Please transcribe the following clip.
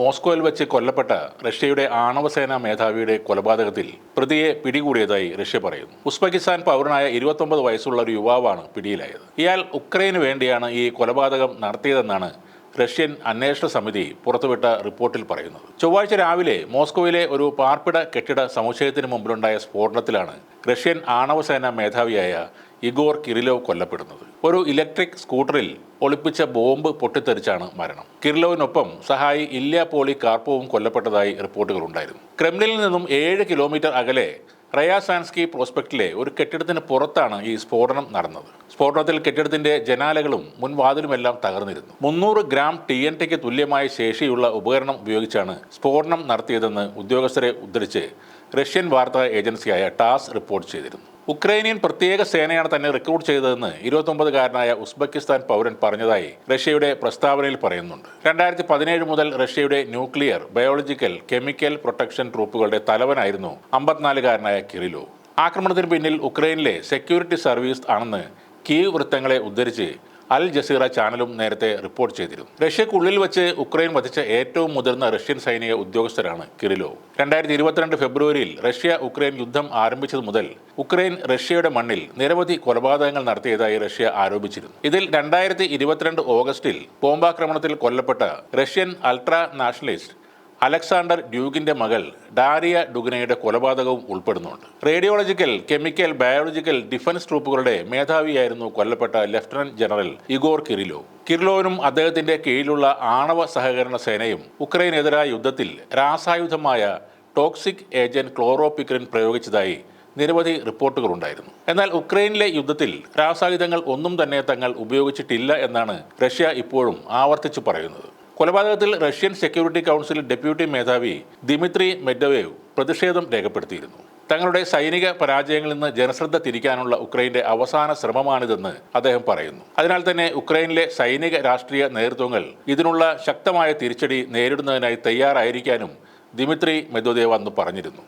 മോസ്കോയിൽ വെച്ച് കൊല്ലപ്പെട്ട റഷ്യയുടെ ആണവസേനാ മേധാവിയുടെ കൊലപാതകത്തിൽ പ്രതിയെ പിടികൂടിയതായി റഷ്യ പറയുന്നു. ഉസ്ബെക്കിസ്ഥാൻ പൗരനായ ഇരുപത്തൊമ്പത് വയസ്സുള്ള ഒരു യുവാവാണ് പിടിയിലായത്. ഇയാൾ ഉക്രൈന് വേണ്ടിയാണ് ഈ കൊലപാതകം നടത്തിയതെന്നാണ് റഷ്യൻ അന്വേഷണ സമിതി പുറത്തുവിട്ട റിപ്പോർട്ടിൽ പറയുന്നത് ചൊവ്വാഴ്ച രാവിലെ മോസ്കോയിലെ ഒരു പാർപ്പിട കെട്ടിട സമുച്ചയത്തിന് മുമ്പിലുണ്ടായ സ്ഫോടനത്തിലാണ് റഷ്യൻ ആണവസേന മേധാവിയായ ഇഗോർ കിരിലോവ് കൊല്ലപ്പെടുന്നത്. ഒരു ഇലക്ട്രിക് സ്കൂട്ടറിൽ ഒളിപ്പിച്ച ബോംബ് പൊട്ടിത്തെറിച്ചാണ് മരണം. കിരിലോവിനൊപ്പം സഹായി ഇല്യ പോളി കാർപ്പോവും കൊല്ലപ്പെട്ടതായി റിപ്പോർട്ടുകളുണ്ടായിരുന്നു. ക്രെംലിനിൽ നിന്നും ഏഴ് കിലോമീറ്റർ അകലെ റയാസാൻസ്കി പ്രോസ്പെക്റ്റിലെ ഒരു കെട്ടിടത്തിന് പുറത്താണ് ഈ സ്ഫോടനം നടന്നത്. സ്ഫോടനത്തിൽ കെട്ടിടത്തിന്റെ ജനാലകളും മുൻവാതിലുമെല്ലാം തകർന്നിരുന്നു. മുന്നൂറ് ഗ്രാം ടി എൻ ടിക്ക് തുല്യമായ ശേഷിയുള്ള ഉപകരണം ഉപയോഗിച്ചാണ് സ്ഫോടനം നടത്തിയതെന്ന് ഉദ്യോഗസ്ഥരെ ഉദ്ധരിച്ച് റഷ്യൻ വാർത്താ ഏജൻസിയായ ടാസ് റിപ്പോർട്ട് ചെയ്തിരുന്നു. ഉക്രൈനിയൻ പ്രത്യേക സേനയാണ് തന്നെ റിക്രൂട്ട് ചെയ്തതെന്ന് ഇരുപത്തൊമ്പതുകാരനായ ഉസ്ബെക്കിസ്ഥാൻ പൗരൻ പറഞ്ഞതായി റഷ്യയുടെ പ്രസ്താവനയിൽ പറയുന്നുണ്ട്. രണ്ടായിരത്തി പതിനേഴ് മുതൽ റഷ്യയുടെ ന്യൂക്ലിയർ ബയോളജിക്കൽ കെമിക്കൽ പ്രൊട്ടക്ഷൻ ട്രൂപ്പുകളുടെ തലവനായിരുന്നു അമ്പത്തിനാലുകാരനായ കിറിലോ. ആക്രമണത്തിന് പിന്നിൽ ഉക്രൈനിലെ സെക്യൂരിറ്റി സർവീസ് ആണെന്ന് കീവ് വൃത്തങ്ങളെ ഉദ്ധരിച്ച് അൽ ജസീറ ചാനലും നേരത്തെ റിപ്പോർട്ട് ചെയ്തിരുന്നു. റഷ്യക്കുള്ളിൽ വെച്ച് ഉക്രൈൻ വധിച്ച ഏറ്റവും മുതിർന്ന റഷ്യൻ സൈനിക ഉദ്യോഗസ്ഥരാണ് കിരിലോവ് രണ്ടായിരത്തി ഇരുപത്തിരണ്ട് ഫെബ്രുവരിയിൽ റഷ്യ ഉക്രൈൻ യുദ്ധം ആരംഭിച്ചത് മുതൽ ഉക്രൈൻ റഷ്യയുടെ മണ്ണിൽ നിരവധി കൊലപാതകങ്ങൾ നടത്തിയതായി റഷ്യ ആരോപിച്ചിരുന്നു. ഇതിൽ രണ്ടായിരത്തി ഇരുപത്തിരണ്ട് ഓഗസ്റ്റിൽ ബോംബാക്രമണത്തിൽ കൊല്ലപ്പെട്ട റഷ്യൻ അൾട്രാ നാഷണലിസ്റ്റ് അലക്സാണ്ടർ ഡ്യൂഗിന്റെ മകൾ ഡാരിയ ഡുഗനയുടെ കൊലപാതകവും ഉൾപ്പെടുന്നുണ്ട്. റേഡിയോളജിക്കൽ കെമിക്കൽ ബയോളജിക്കൽ ഡിഫൻസ് ട്രൂപ്പുകളുടെ മേധാവിയായിരുന്നു കൊല്ലപ്പെട്ട ലഫ്റ്റനന്റ് ജനറൽ ഇഗോർ കിരിലോ കിർലോവിനും അദ്ദേഹത്തിന്റെ കീഴിലുള്ള ആണവ സഹകരണ സേനയും ഉക്രൈനെതിരായ യുദ്ധത്തിൽ രാസായുധമായ ടോക്സിക് ഏജന്റ് ക്ലോറോപിക്രിൻ പ്രയോഗിച്ചതായി നിരവധി റിപ്പോർട്ടുകളുണ്ടായിരുന്നു. എന്നാൽ ഉക്രൈനിലെ യുദ്ധത്തിൽ രാസായുധങ്ങൾ ഒന്നും തന്നെ തങ്ങൾ ഉപയോഗിച്ചിട്ടില്ല എന്നാണ് റഷ്യ ഇപ്പോഴും ആവർത്തിച്ചു പറയുന്നത്. കൊലപാതകത്തിൽ റഷ്യൻ സെക്യൂരിറ്റി കൗൺസിൽ ഡെപ്യൂട്ടി മേധാവി ദിമിത്രി മെഡവേവ് പ്രതിഷേധം രേഖപ്പെടുത്തിയിരുന്നു. തങ്ങളുടെ സൈനിക പരാജയങ്ങളിൽ നിന്ന് ജനശ്രദ്ധ തിരിക്കാനുള്ള ഉക്രൈന്റെ അവസാന ശ്രമമാണിതെന്ന് അദ്ദേഹം പറയുന്നു. അതിനാൽ തന്നെ ഉക്രൈനിലെ സൈനിക രാഷ്ട്രീയ നേതൃത്വങ്ങൾ ഇതിനുള്ള ശക്തമായ തിരിച്ചടി നേരിടുന്നതിനായി തയ്യാറായിരിക്കാനും ദിമിത്രി മെദ്വദേവ് അന്ന് പറഞ്ഞിരുന്നു.